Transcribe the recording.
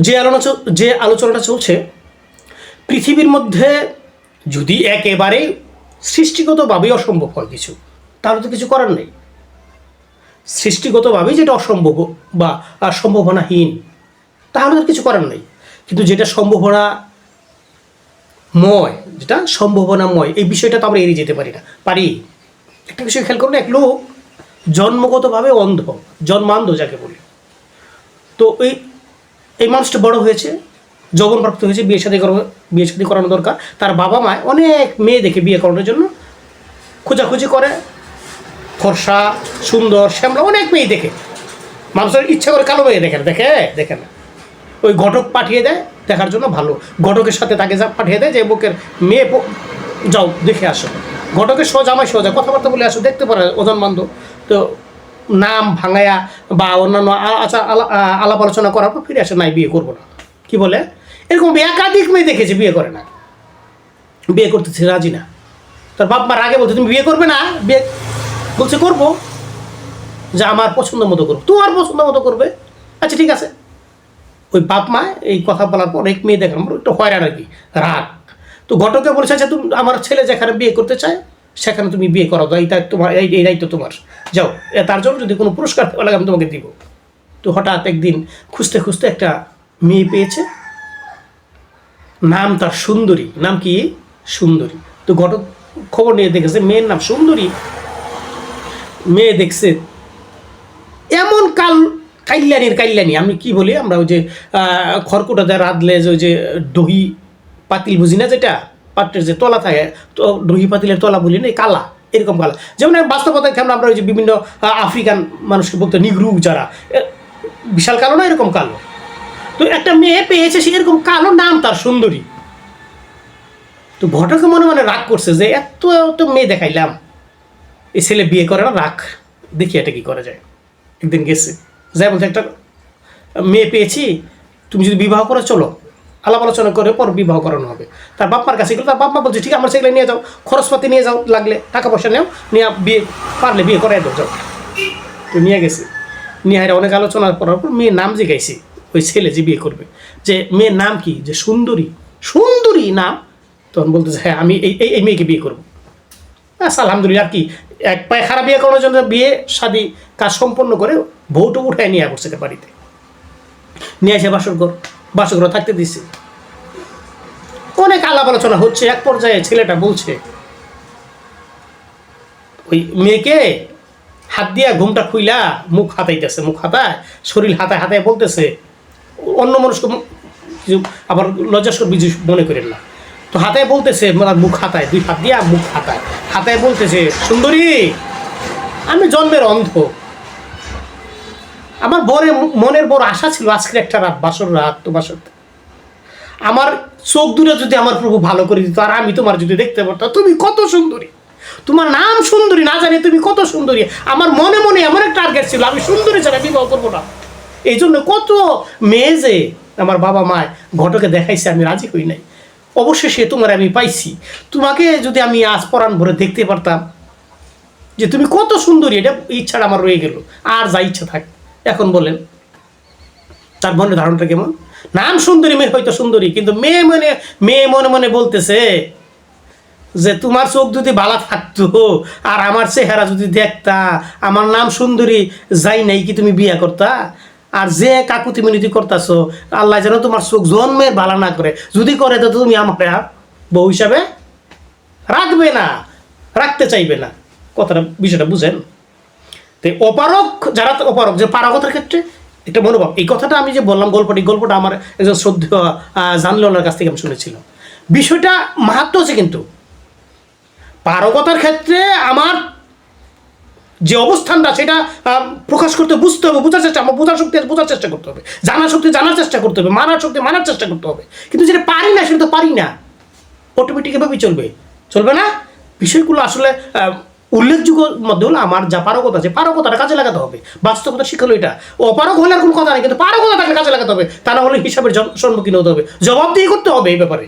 যে আলোচনা যে আলোচনাটা চলছে, পৃথিবীর মধ্যে যদি একেবারে সৃষ্টিগতভাবেই অসম্ভব হয় কিছু, তাহলে তো কিছু করার নেই। সৃষ্টিগতভাবেই যেটা অসম্ভব বা সম্ভাবনাহীন, তাহলে তো কিছু করার নেই। কিন্তু যেটা সম্ভাবনা ময় যেটা সম্ভাবনাময়, এই বিষয়টা তো আমরা এড়িয়ে যেতে পারি না। পারি। একটা বিষয় খেয়াল করুন, এক লোক জন্মগতভাবে অন্ধ, জন্মান্ধ যাকে বলি। তো এই এই মানুষটা বড় হয়েছে, যৌবনপ্রাপ্ত হয়েছে, বিয়ে করা বিয়ে শাদী করানো দরকার। তার বাবা মা অনেক মেয়ে দেখে বিয়ে করানোর জন্য খোঁজাখুঁজি করে। ফর্সা, সুন্দর, শ্যামলা অনেক মেয়ে দেখে। মানুষের ইচ্ছা করে কালো মেয়ে দেখে দেখে দেখে না। ওই ঘটক পাঠিয়ে দেয়, দেখার জন্য ভালো। ঘটকের সাথে তাকে যা পাঠিয়ে দেয় যে, বুকের মেয়ে যাও, দেখে আসো। ঘটকের সোজা আমায় সোজা কথাবার্তা বলে আসো, দেখতে পারে ওজন বান্ধব তো নাম ভাঙায়া বা অন্যান্য আচার আলা- আলাপ আলোচনা করার পর ফিরে আসে, নাই, বিয়ে করব না। কি বলে? এরকম একাধিক মেয়ে দেখেছে বিয়ে করে না। বিয়ে করতেছে, রাজি না। তার বাপ মার আগে বলছে, তুমি বিয়ে করবে না? বিয়ে বলছে, করব। যে, আমার পছন্দ মতো করব তোমার পছন্দ মতো করবে? আচ্ছা ঠিক আছে। ওই বাপ মা এই কথা বলার পর এক মেয়ে পর একটু হয়রান আর কি, রাগ। তো ঘটকে বলেছে আচ্ছা তুমি, আমার ছেলে যেখানে বিয়ে করতে চায় সেখানে তুমি বিয়ে করো এইটা তোমার, এই দায়িত্ব তোমার। যাও তার জন্য যদি কোনো পুরস্কার লাগে আমি তোমাকে দিব। তো হঠাৎ একদিন খুঁজতে খুঁজতে একটা মেয়ে পেয়েছে। নাম তার সুন্দরী। নাম কি? সুন্দরী। তো ঘটক খবর নিয়ে দেখেছে, মেয়ের নাম সুন্দরী। মেয়ে দেখছে, এমন কাল কাইল্যানির কাইল্যানি আমি কি বলি? আমরা ওই যে খড়কুটাতে রাঁধলে যে, ওই যে দহি পাতিল বুঝি না যেটা? পাত্রের যে তলা থাকে, তো দহি পাতিলের তলা বলি না কালা, এরকম কালা। যেমন বাস্তবতায় কেমন আমরা ওই যে বিভিন্ন আফ্রিকান মানুষকে বলতে নিগ্রু যারা বিশাল কালো না এরকম কালো? তো একটা মেয়ে পেয়েছে, সে এরকম কালো নাম, তার সুন্দরী। তো ঘটকে মনে মনে রাগ করছে যে, এত এত মেয়ে দেখাইলাম। এই ছেলে বিয়ে করে না, রাখ, দেখি এটা কি করা যায়। একদিন গেছে। যাই বলতে একটা মেয়ে পেয়েছি, তুমি যদি বিবাহ করে, চলো। আলাপ আলোচনা করে পর বিবাহ করানো হবে। তার বাপ্পার কাছে গেলো, তার বাপ্পা বলছে, ঠিক আমার ছেলে নিয়ে যাও, খরচপাতি নিয়ে যাও, লাগলে টাকা পয়সা নেও, নিয়ে বিয়ে, পারলে বিয়ে করাই দাও, যাও। তো নিয়ে গেছে। নিয়ে অনেক আলোচনা করার পর মেয়ের নাম জিজ্ঞাইছি ওই ছেলে যে বিয়ে করবে, যে মেয়ের নাম কি? যে সুন্দরী। সুন্দরী নাম? তখন বলতেছে হ্যাঁ আমি এই, এই- মেয়েকে বিয়ে করব। ব্যাস, আলহামদুলিল্লাহ, আর কি, এক পায়ে খারাপ বিয়ে করানোর জন্য বিয়ে শাদি কাজ সম্পন্ন করে বউটু উঠায় নিয়ে করছে বাড়িতে। নিয়ে এসে বাসর ঘর। ঘর থাকতে দিচ্ছে অনেক আলাপ আলোচনা হচ্ছে, এক পর্যায়ে ছেলেটা বলছে, ওই মেয়েকে হাত দিয়া ঘুমটা খুইলা, মুখ হাতাইতেছে, মুখ হাতায়, শরীর হাতায় হাতায় বলতেছে, অন্য মানুষকে আবার লজ্জাস্কর বিজু মনে করেন না। তো হাতায় বলতেছে মুখ হাতায়, দুই হাত দিয়া মুখ হাতায়। হাতায় বলতেছে, সুন্দরী, আমি জন্মের অন্ধ। আমার বরে মনের বড় আশা ছিল আজকের একটা রাত, বাসর রাত তোমার সাথে। আমার চোখ দূরে যদি আমার প্রভু ভালো করে দিত আর আমি তোমার যদি দেখতে পারতাম, তুমি কত সুন্দরী। তোমার নাম সুন্দরী, না জানি তুমি কত সুন্দরী। আমার মনে মনে এমন একটা টার্গেট ছিল, আমি সুন্দরী ছাড়া বিবাহ করব না। এই জন্য কত মেয়ে যে আমার বাবা মায় ঘটকে দেখাইছে, আমি রাজি হই নাই। অবশেষে তোমার আমি পাইছি। তোমাকে যদি আমি আজ পরাণ ভরে দেখতে পারতাম যে তুমি কত সুন্দরী, এটা ইচ্ছাটা আমার রয়ে গেল। আর যা ইচ্ছা থাক। এখন বলেন, তার মনে ধারণটা কেমন? নাম সুন্দরী, মেয়ে হয়তো সুন্দরী, কিন্তু মেয়ে মনে মেয়ে মনে মনে বলতেছে যে তোমার চোখ যদি বালা থাকতো আর আমার চেহারা যদি দেখতা, আমার নাম সুন্দরী যাই নাই কি তুমি বিয়া করতা? আর যে কাকুতি মিনতি করতাছো, আল্লাহ যেন তোমার চোখ জন্মের বালা না করে। যদি করে তো তুমি আমার বউ হিসাবে রাখবে না, রাখতে চাইবে না। কথাটা, বিষয়টা বুঝেন? তো অপারক যারা অপারক যে পারগতার ক্ষেত্রে এটা মনোভাব। এই কথাটা আমি যে বললাম গল্পটি, গল্পটা আমার একজন শ্রদ্ধেয় জানলোনার কাছ থেকে আমি শুনেছিলাম বিষয়টা মাহাত্ম আছে কিন্তু, পারগতার ক্ষেত্রে আমার যে অবস্থানটা, সেটা প্রকাশ করতে বুঝতে হবে, বোঝার চেষ্টা, আমার বোঝার শক্তি বোঝার চেষ্টা করতে হবে। জানার শক্তি, জানার চেষ্টা করতে হবে, মানার শক্তি, মানার চেষ্টা করতে হবে। কিন্তু যেটা পারি না, সেটা তো পারি না। অটোমেটিক এভাবেই চলবে। চলবে না? বিষয়গুলো আসলে উল্লেখযোগ্য মধ্যে হলো আমার যা পারকতা আছে পারকতাটা কাজে লাগাতে হবে। বাস্তবতা শিখালো এটা। অপারক হলে আর কোনো কথা নেই, কিন্তু পারকতাটাকে কাজে লাগাতে হবে। তা না হলে হিসাবের সম্মুখীন হতে হবে। জবাবদিহি করতে হবে এই ব্যাপারে।